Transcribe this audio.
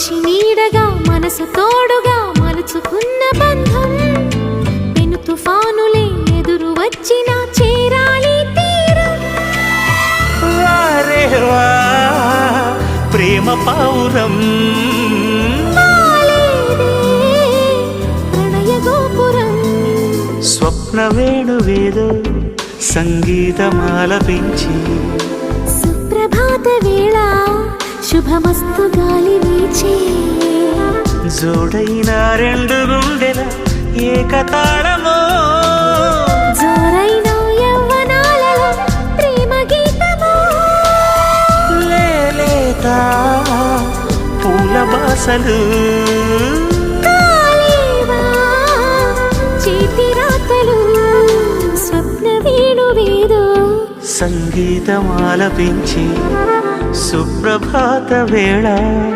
మనిషి నీడగా మనసు తోడుగా మలుచుకున్న బంధం. పెను తుఫానులే ఎదురు వచ్చినా చేరాలి ప్రేమ పౌరం స్వప్న వేణువేదో సంగీతమాలపించి సుప్రభాత వేళ శుభమస్తు గాలి జోడైన రెండు గుండెల ఏకతాళమో. జోరైన యవ్వనాలలో ప్రేమ గీతమో. లేలేత పూల బాసలు. సంగీతమాలపించి సుప్రభాత వేళ.